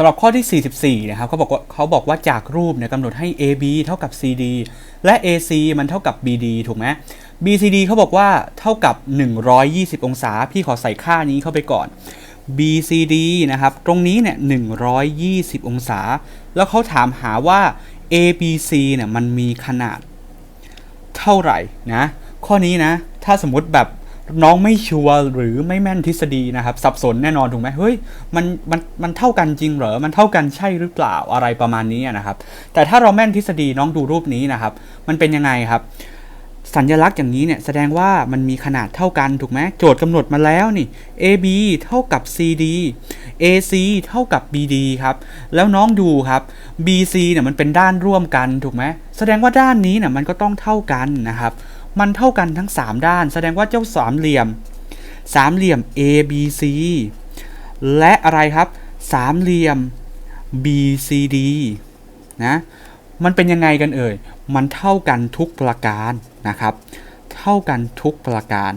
สำหรับข้อที่ 44 นะครับเขาบอกว่าเขาบอกว่าจากรูปเนี่ยกำหนดให้ AB เท่ากับ CD และ AC มันเท่ากับ BD ถูกไหม BCD เขาบอกว่าเท่ากับ 120 องศา พี่ขอใส่ค่านี้เข้าไปก่อน BCD นะครับ ตรงนี้เนี่ย 120 องศา แล้วเขาถามหาว่า ABC เนี่ยมันมีขนาดเท่าไหร่นะ ข้อนี้นะ ถ้าสมมติแบบ น้องไม่ชัวร์หรือไม่แม่นทฤษฎีนะครับ สับสนแน่นอนถูกไหมเฮ้ยมันมันมันเท่ากันจริงเหรอ มันเท่ากันใช่หรือเปล่าอะไรประมาณนี้นะครับ แต่ถ้าเราแม่นทฤษฎีน้องดูรูปนี้นะครับ มันเป็นยังไงครับ สัญลักษณ์อย่างนี้เนี่ยแสดงว่ามันมีขนาดเท่ากันถูกไหมโจทย์กำหนดมาแล้วนี่ AB เท่ากับ CD AC เท่ากับ BD ครับ แล้วน้องดูครับ BC เนี่ยมันเป็นด้านร่วมกันถูกไหมแสดงว่าด้านนี้เนี่ยมันก็ต้องเท่ากันนะครับ มันเท่ากันทั้ง 3 ด้าน แสดงว่าเจ้าสามเหลี่ยมสามเหลี่ยม ABC และอะไรครับสามเหลี่ยม BCD นะ มันเป็นยังไงกันเอ่ย มันเท่ากันทุกประการนะครับ เท่ากันทุกประการ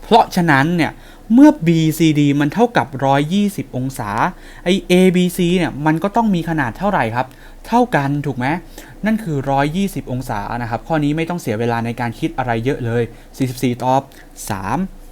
เพราะฉะนั้นเนี่ยเมื่อ BCD มันเท่ากับ 120 องศา ไอ ABC เนี่ย มันก็ต้องมีขนาดเท่าไหร่ครับ เท่ากันถูกไหม นั่นคือ 120 องศานะครับ ข้อนี้ไม่ต้องเสียเวลาในการคิดอะไรเยอะเลย 44 ตอบ 3